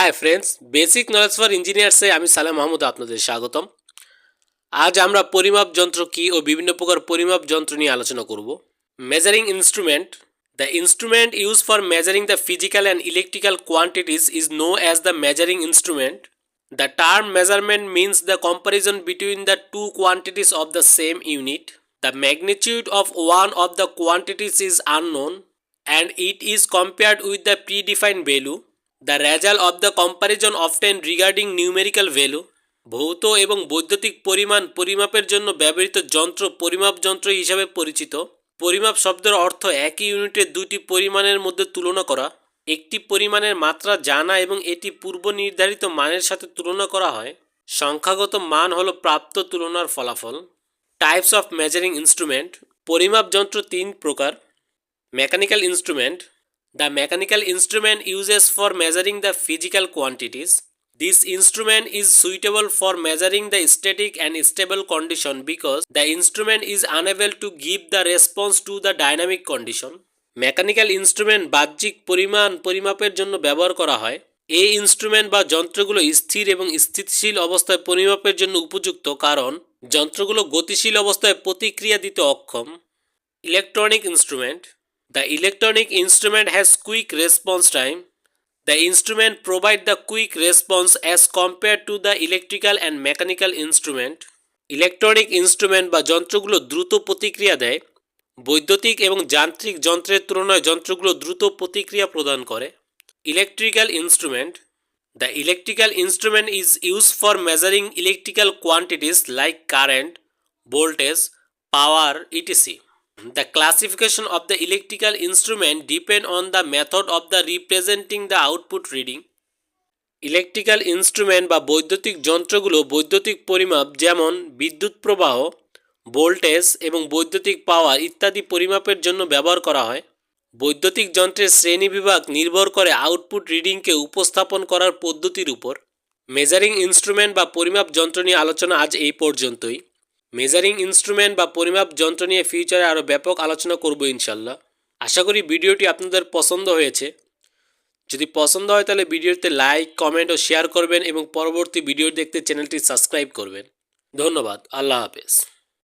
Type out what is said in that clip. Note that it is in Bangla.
Hi friends basic knowledge for ইঞ্জিনিয়ার্সে আমি সালেম মাহমুদ আপনাদের স্বাগতম। আজ আমরা পরিমাপ যন্ত্র কী ও বিভিন্ন প্রকার পরিমাপ যন্ত্র নিয়ে আলোচনা করব। Measuring instrument the instrument use for measuring the physical and electrical quantities is know as the measuring instrument the term measurement means the comparison between the two quantities of the same unit the magnitude of one of the quantities is unknown and it is compared with the predefined value. The result of the comparison often regarding numerical value ভৌত এবং বৈদ্যুতিক পরিমাণ পরিমাপের জন্য ব্যবহৃত যন্ত্র পরিমাপ যন্ত্র হিসাবে পরিচিত। পরিমাপ শব্দের অর্থ একই ইউনিটের দুটি পরিমাণের মধ্যে তুলনা করা। একটি পরিমাণের মাত্রা জানা এবং এটি পূর্ব নির্ধারিত মানের সাথে তুলনা করা হয়। সংখ্যাগত মান হল প্রাপ্ত তুলনার ফলাফল। টাইপস অফ মেজারিং ইনস্ট্রুমেন্ট পরিমাপ যন্ত্র তিন প্রকার। Mechanical instrument. The mechanical instrument uses for measuring the physical quantities. This instrument is suitable for measuring the static and stable condition because the instrument is unable to give the response to the dynamic condition. Mechanical instrument বাহ্যিক পরিমাণ পরিমাপের জন্য ব্যবহার করা হয় এই ইনস্ট্রুমেন্ট বা যন্ত্রগুলো স্থির এবং স্থিতিশীল অবস্থায় পরিমাপের জন্য উপযুক্ত কারণ যন্ত্রগুলো গতিশীল অবস্থায় প্রতিক্রিয়া দিতে অক্ষম electronic instrument The electronic instrument has quick response time. The instrument provide the quick response as compared to the electrical and mechanical instrument. Electronic instrument বা যন্ত্রগুলো দ্রুত প্রতিক্রিয়া দেয় বৈদ্যুতিক এবং যান্ত্রিক যন্ত্রের তুলনায় যন্ত্রগুলো দ্রুত প্রতিক্রিয়া প্রদান করে electrical instrument the electrical instrument is use for measuring electrical quantities like current voltage power ETC The classification of the electrical instrument depend on the method of the representing the output reading. Electrical instrument বা বৈদ্যুতিক যন্ত্রগুলো বৈদ্যুতিক পরিমাপ যেমন বিদ্যুৎ প্রবাহ, ভোল্টেজ এবং বৈদ্যুতিক পাওয়ার ইত্যাদি পরিমাপের জন্য ব্যবহার করা হয়। বৈদ্যুতিক যন্ত্রের শ্রেণীবিভাগ নির্ভর করে আউটপুট রিডিংকে উপস্থাপন করার পদ্ধতির উপর। মেজারিং ইনস্ট্রুমেন্ট বা পরিমাপ যন্ত্র নিয়ে আলোচনা আজ এই পর্যন্তই। মেজারিং ইনস্ট্রুমেন্ট বা পরিমাপ যন্ত্র নিয়ে ফিউচারে আরও ব্যাপক আলোচনা করব ইনশাল্লাহ। আশা করি ভিডিওটি আপনাদের পছন্দ হয়েছে। যদি পছন্দ হয় তাহলে ভিডিওতে লাইক, কমেন্ট ও শেয়ার করবেন এবং পরবর্তী ভিডিও দেখতে চ্যানেলটি সাবস্ক্রাইব করবেন। ধন্যবাদ। আল্লাহ হাফেজ।